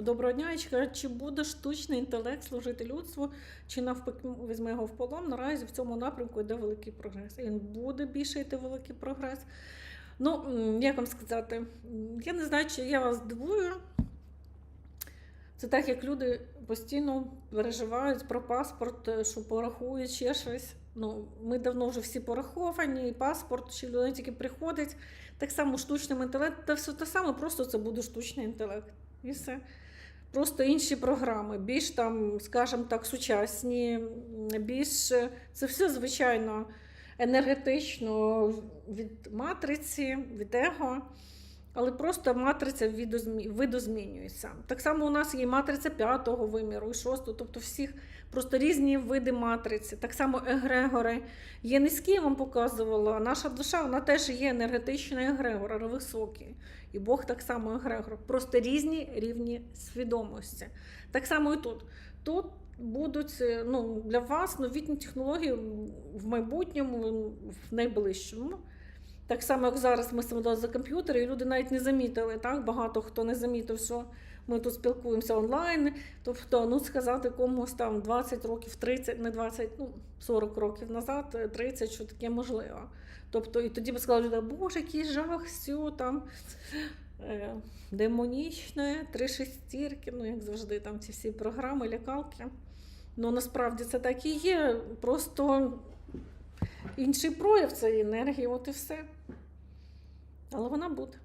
Доброго дня, чи буде штучний інтелект служити людству, чи навпаки візьме його в полон. Наразі в цьому напрямку йде великий прогрес. І він буде більше йти великий прогрес. Ну, як вам сказати, я не знаю, чи я вас дивую. Це так, як люди постійно переживають про паспорт, е, що порахують ще щось. Ну, ми давно вже всі пораховані, і паспорт, чи людина тільки приходить. Так само штучним інтелектом, та все те саме, просто це буде штучний інтелект. І все. Просто інші програми, більш там, скажімо так, сучасні, більш це все звичайно енергетично від матриці, від его. Але просто матриця видозмінюється. Так само у нас є матриця п'ятого виміру, і шостого, тобто всіх просто різні види матриці. Так само егрегори. Є низькі, я вам показувала. Наша душа вона теж є енергетичний егрегор, але високий. І Бог так само егрегор. Просто різні рівні свідомості. Так само і тут. Тут будуть е, ну, для вас новітні технології в майбутньому, в найближчому. Так само, як зараз ми сидимо за комп'ютери, і люди навіть не замітили. Так? Багато хто не замітив, що ми тут спілкуємося онлайн. Тобто, ну сказати комусь там 20 років, 30, не 20, ну 40 років назад, е, 30, що таке можливо. Тобто, і тоді би сказали, люди, боже, який жах, все там е, демонічне, три шестірки, ну як завжди, там ці всі програми, лякалки. Ну насправді це так і є. Просто інший прояв цієї енергії, от і все але вона буде.